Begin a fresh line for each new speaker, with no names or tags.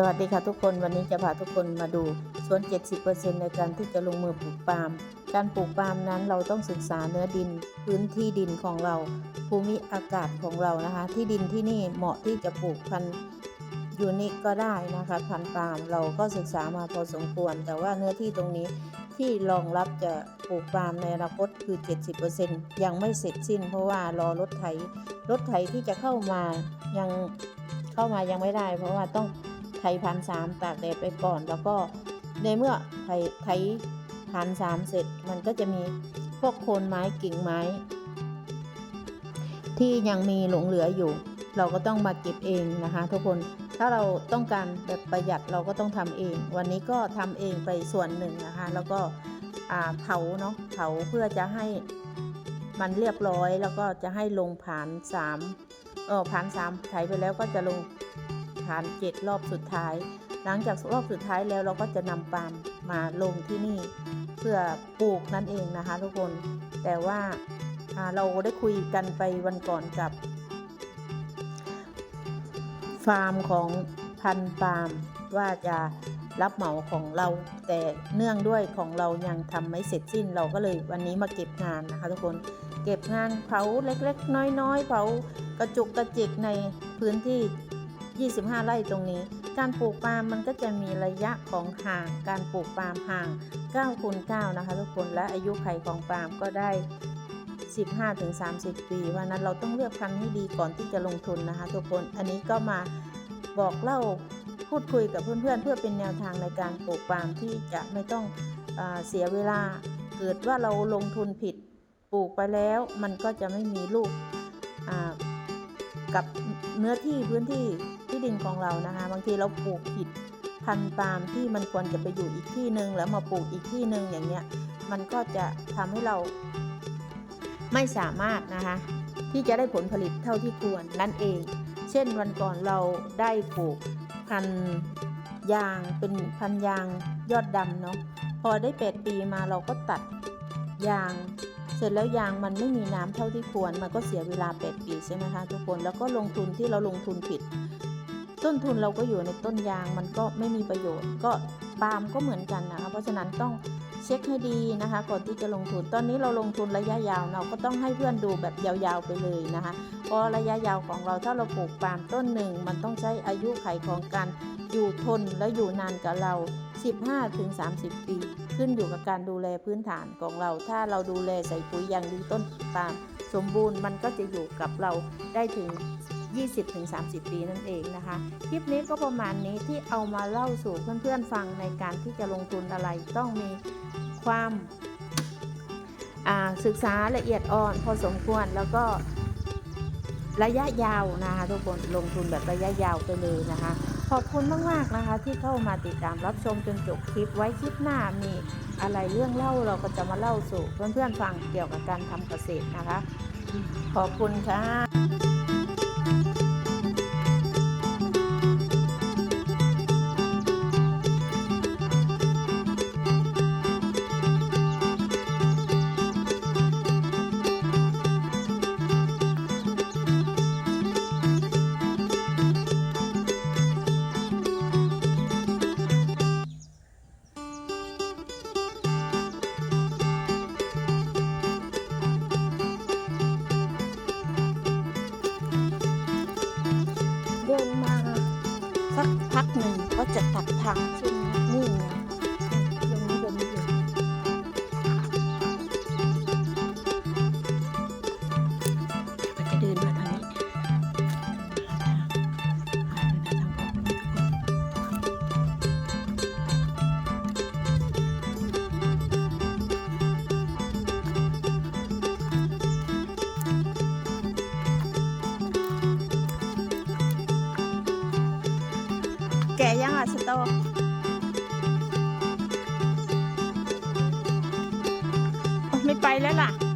สวัสดีค่ะทุกคนวันนี้จะพาทุกคนมาดูส่วน 70%ในการที่จะลงมือปลูกปาล์มการปลูกปาล์มนั้นเราต้องศึกษาเนื้อดิน พื้นที่ดินของเรา ภูมิอากาศของเรานะคะ ที่ดินที่นี่เหมาะที่จะปลูกพันธุ์ยูนิคก็ได้นะคะพันธุ์ปาล์มเราก็ศึกษามาพอสมควร แต่ว่าเนื้อที่ตรงนี้ที่รองรับจะปลูกปาล์มในอนาคตคือ 70%ยังไม่เสร็จสิ้น เพราะว่ารอรถไถรถไถที่จะเข้ามายังเข้ามายังไม่ได้ เพราะว่าต้อง ไถพันสามตากแดดไปก่อน แล้วก็ในเมื่อไถไถพันสามเสร็จ มันก็จะมีพวกโคนไม้กิ่งไม้ ที่ยังมีหลงเหลืออยู่ เราก็ต้องมาเก็บเองนะคะ ทุกคนถ้าเราต้องการแบบประหยัดเราก็ต้องทำเอง วันนี้ก็ทำเองไปส่วนหนึ่งนะคะ แล้วก็เผาเนาะเผาเพื่อจะให้มันเรียบร้อยแล้วก็จะให้ลงผ่านสามเออผ่านสามไถไปแล้วก็จะลง ผ่านเจ็ดรอบสุดท้าย หลังจากรอบสุดท้ายแล้วเราก็จะนำปาล์มมาลงที่นี่ เพื่อปลูกนั่นเองนะคะ ทุกคน แต่ว่าเราได้คุยกันไปวันก่อนกับ ฟาร์มของพันปาล์มว่าจะรับเหมาของเรา แต่เนื่องด้วยของเรายังทำไม่เสร็จสิ้นเราก็เลยวันนี้มาเก็บงานนะคะ ทุกคนเก็บงานเผาเล็กๆ น้อยๆเผากระจุกกระจิกในพื้นที่ 25 ไร่ตรงนี้ การปลูกปาล์มมันก็จะมีระยะของห่าง การปลูกปาล์มห่าง9คูณ9นะคะทุกคนและอายุไขของปาล์มก็ได้ 15-30 ปีเพรานั้นเราต้องเลือกพันธุ์ให้ดีก่อนที่จะลงทุนนะคะ ทุกคนอันนี้ก็มาบอกเล่าพูดคุยกับเพื่อนๆ เพื่อเป็นแนวทางในการปลูกปาล์มที่จะไม่ต้องอเสียเวลาเกิดว่าเราลงทุนผิดปลูกไปแล้วมันก็จะไม่มีลูกกับเนื้อที่พื้นที่ ที่ดินของเรานะคะ บางทีเราปลูกผิดพันธุ์ปาล์มที่มันควรจะไปอยู่อีกที่หนึ่งแล้วมาปลูกอีกที่หนึ่งอย่างเงี้ยมันก็จะทำให้เราไม่สามารถนะคะ ที่จะได้ผลผลิตเท่าที่ควรนั่นเอง เช่นวันก่อนเราได้ปลูกพันธุ์ยางเป็นพันธุ์ยางยอดดำเนาะพอได้แปดปีมาเราก็ตัดยาง เสร็จแล้วยางมันไม่มีน้ำเท่าที่ควร มันก็เสียเวลา8ปีใช่ไหมคะทุกคนแล้วก็ลงทุนที่เราลงทุนผิด ต้นทุนเราก็อยู่ในต้นยางมันก็ไม่มีประโยชน์ ก็ปาล์มก็เหมือนกันนะคะ เพราะฉะนั้นต้องเช็คให้ดีนะคะ ก่อนที่จะลงทุน ตอนนี้เราลงทุนระยะยาวเราก็ต้องให้เพื่อนดูแบบยาวๆไปเลยนะคะเพราะระยะยาวของเราถ้าเราปลูกปาล์มต้นหนึ่ง มันต้องใช้อายุไขของการอยู่ทนและอยู่นานกับเรา 15-30 ปี ขึ้นอยู่กับการดูแลพื้นฐานของเรา ถ้าเราดูแลใส่ปุ๋ยอย่างดีต้นปาล์มสมบูรณ์มันก็จะอยู่กับเราได้ถึง 20-30 ปีนั่นเองนะคะ คลิปนี้ก็ประมาณนี้ที่เอามาเล่าสู่เพื่อนๆฟังในการที่จะลงทุนอะไรต้องมีความศึกษาละเอียดอ่อนพอสมควรแล้วก็ระยะยาวนะคะทุกคนลงทุนแบบระยะยาวไปเลยนะคะ ขอบคุณมากๆนะคะ ที่เข้ามาติดตามรับชมจนจบคลิปไว้คลิปหน้ามีอะไรเรื่องเล่าเราก็จะมาเล่าสู่เพื่อนๆฟังเกี่ยวกับการทำเกษตรนะคะ ขอบคุณค่ะ เจะตัดทางสุด แก่ยังอะสตอโอ๊ยไม่ไปแล้วล่ะ